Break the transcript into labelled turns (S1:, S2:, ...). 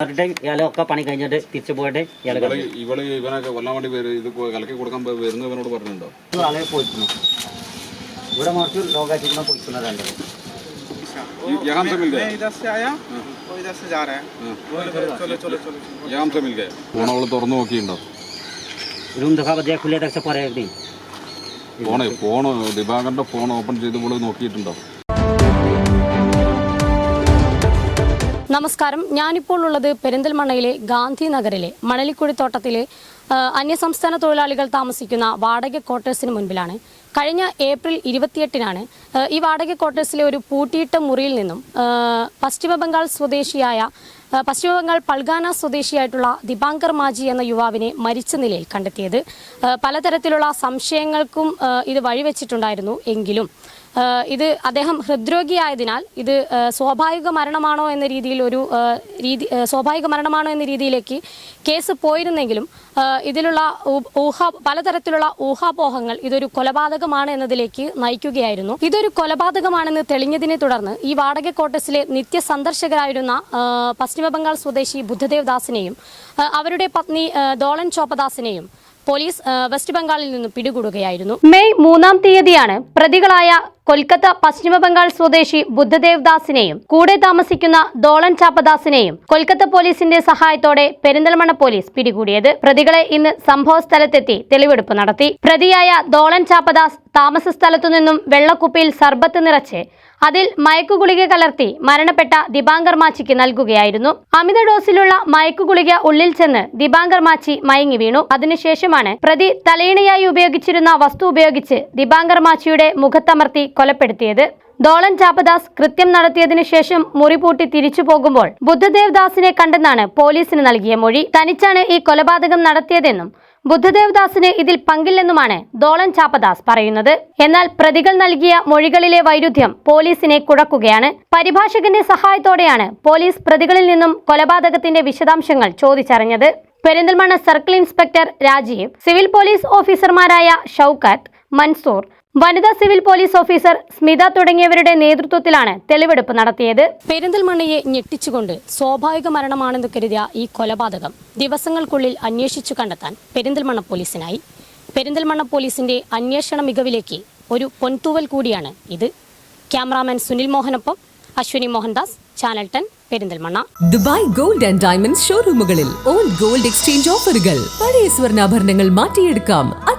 S1: അവരുടെ ഇയാളൊക്കെ പണി കഴിഞ്ഞിട്ട് തിരിച്ചു പോയിട്ട് ഇയാൾ
S2: ഇവള് ഇവള് ഇവനൊക്കെ കൊല്ലാൻ വേണ്ടി വരും ഇത് കൊ- കലക്കി കൊടുക്കാൻ പോ- വരുന്നു ഇവനോട് പറഞ്ഞിട്ടുണ്ടോ
S1: ആളെ പോയിക്കുന്നു ഇവിടെ കുറച്ച് ലോകാചിക്കുന്ന പോയിക്കുന്നത് കണ്ടത്
S2: ये- यहाँ से मिल गया
S3: मैं इधर से आया वो इधर से जा रहा है बोले, बोले, चलो चलो चलो चलो
S2: യാം മിൽ ഗയ ഫോൺ അവള് തുറന്നു നോക്കിയിട്ടുണ്ടോ
S1: रूम दिखा दिया खुले तक से पड़े एक दिन
S2: ഫോണ് ഫോൺ ദിവാകറിന്റെ ഫോൺ ഓപ്പൺ ചെയ്ത് ഇവള് നോക്കിയിട്ടുണ്ടോ
S4: നമസ്കാരം. ഞാനിപ്പോൾ ഉള്ളത് പെരിന്തൽമണ്ണയിലെ ഗാന്ധിനഗറിലെ മണലിക്കുഴിത്തോട്ടത്തിലെ മണലിക്കുഴി തോട്ടത്തിലെ അന്യസംസ്ഥാന തൊഴിലാളികൾ താമസിക്കുന്ന വാടക ക്വാർട്ടേഴ്സിന് മുൻപിലാണ്. കഴിഞ്ഞ ഏപ്രിൽ ഇരുപത്തിയെട്ടിനാണ് ഈ വാടക ക്വാർട്ടേഴ്സിലെ ഒരു പൂട്ടിയിട്ട മുറിയിൽ നിന്നും പശ്ചിമബംഗാൾ പശ്ചിമ ബംഗാൾ സ്വദേശിയായ പശ്ചിമബംഗാൾ പശ്ചിമ ബംഗാൾ പൾഗാന സ്വദേശിയായിട്ടുള്ള ദിപാങ്കർ മാജി എന്ന യുവാവിനെ മരിച്ച നിലയിൽ കണ്ടെത്തിയത്. പലതരത്തിലുള്ള സംശയങ്ങൾക്കും ഇത് വഴിവെച്ചിട്ടുണ്ടായിരുന്നു എങ്കിലും ഇത് അദ്ദേഹം ഹൃദ്രോഗിയായതിനാൽ ഇത് സ്വാഭാവിക മരണമാണോ എന്ന രീതിയിൽ ഒരു രീതി സ്വാഭാവിക മരണമാണോ എന്ന രീതിയിലേക്ക് കേസ് പോയിരുന്നെങ്കിലും ഇതിലുള്ള ഊഹ പലതരത്തിലുള്ള ഊഹാപോഹങ്ങൾ ഇതൊരു കൊലപാതകമാണ് എന്നതിലേക്ക് നയിക്കുകയായിരുന്നു. ഇതൊരു കൊലപാതകമാണെന്ന് തെളിഞ്ഞതിനെ തുടർന്ന് ഈ വാടക ക്വാർട്ടേഴ്സിലെ നിത്യ സന്ദർശകരായിരുന്ന പശ്ചിമബംഗാൾ പശ്ചിമ ബംഗാൾ സ്വദേശി ബുദ്ധദേവ് ദാസിനെയും അവരുടെ പത്നി ദോളൻ ചോപ്പദാസിനെയും പോലീസ് വെസ്റ്റ് ബംഗാളിൽ നിന്ന് പിടികൂടുകയായിരുന്നു. മെയ് മൂന്നാം തീയതിയാണ് പ്രതികളായ കൊൽക്കത്ത പശ്ചിമബംഗാൾ സ്വദേശി ബുദ്ധദേവ് ദാസിനെയും കൂടെ താമസിക്കുന്ന ദോളൻ ചാപ്പദാസിനെയും കൊൽക്കത്ത പോലീസിന്റെ സഹായത്തോടെ പെരിന്തൽമണ്ണ പോലീസ് പിടികൂടിയത്. പ്രതികളെ ഇന്ന് സംഭവ സ്ഥലത്തെത്തി തെളിവെടുപ്പ് നടത്തി. പ്രതിയായ ദോളൻ ചാപ്പദാസ് താമസ സ്ഥലത്തു നിന്നും വെള്ളക്കുപ്പിയിൽ സർബത്ത് നിറച്ച് അതിൽ മയക്കുഗുളിക കലർത്തി മരണപ്പെട്ട ദിബാങ്കർ മാച്ചിക്ക് നൽകുകയായിരുന്നു. അമിത ഡോസിലുള്ള മയക്കുഗുളിക ഉള്ളിൽ ചെന്ന് ദിബാങ്കർ മാച്ചി മയങ്ങി വീണു. അതിനുശേഷമാണ് പ്രതി തലയിണയായി ഉപയോഗിച്ചിരുന്ന വസ്തു ഉപയോഗിച്ച് ദിബാങ്കർ മാച്ചിയുടെ മുഖത്തമർത്തി കൊലപ്പെടുത്തിയത്. ദോളൻ ചാപ്പദാസ് കൃത്യം നടത്തിയതിനു ശേഷം മുറി പൂട്ടി തിരിച്ചു പോകുമ്പോൾ ബുദ്ധദേവ് ദാസിനെ കണ്ടെന്നാണ് പോലീസിന് നൽകിയ മൊഴി. തനിച്ചാണ് ഈ കൊലപാതകം നടത്തിയതെന്നും ബുദ്ധദേവ് ദാസിന് ഇതിൽ പങ്കില്ലെന്നുമാണ് ദോളൻ ചാപ്പദാസ് പറയുന്നത്. എന്നാൽ പ്രതികൾ നൽകിയ മൊഴികളിലെ വൈരുദ്ധ്യം പോലീസിനെ കുഴക്കുകയാണ്. പരിഭാഷകന്റെ സഹായത്തോടെയാണ് പോലീസ് പ്രതികളിൽ നിന്നും കൊലപാതകത്തിന്റെ വിശദാംശങ്ങൾ ചോദിച്ചറിഞ്ഞത്. Perinthalmanna circle inspector Rajeev civil police ഓഫീസർമാരായ ഷൌക്കത്ത് മൻസൂർ വനിതാ സിവിൽ പോലീസ് ഓഫീസർ സ്മിത തുടങ്ങിയവരുടെ നേതൃത്വത്തിലാണ് തെളിവെടുപ്പ് നടത്തിയത്. പെരിന്തൽമണ്ണയെ ഞെട്ടിച്ചുകൊണ്ട് സ്വാഭാവിക മരണമാണെന്ന് കരുതിയ ഈ കൊലപാതകം ദിവസങ്ങൾക്കുള്ളിൽ അന്വേഷിച്ചു കണ്ടെത്താൻ പെരിന്തൽമണ്ണ പോലീസിനായി. പെരിന്തൽമണ്ണ പോലീസിന്റെ അന്വേഷണ മികവിലേക്ക് ഒരു പൊൻതൂവൽ കൂടിയാണ് ഇത്. Cameraman Sunil മോഹനൊപ്പം Ashwini Mohandas channel ten Perinthalmanna.
S5: Dubai gold and diamond ഷോറൂമുകളിൽ old gold exchange ഓഫറുകൾ. പഴയ സ്വർണാഭരണങ്ങൾ മാറ്റിയെടുക്കാം.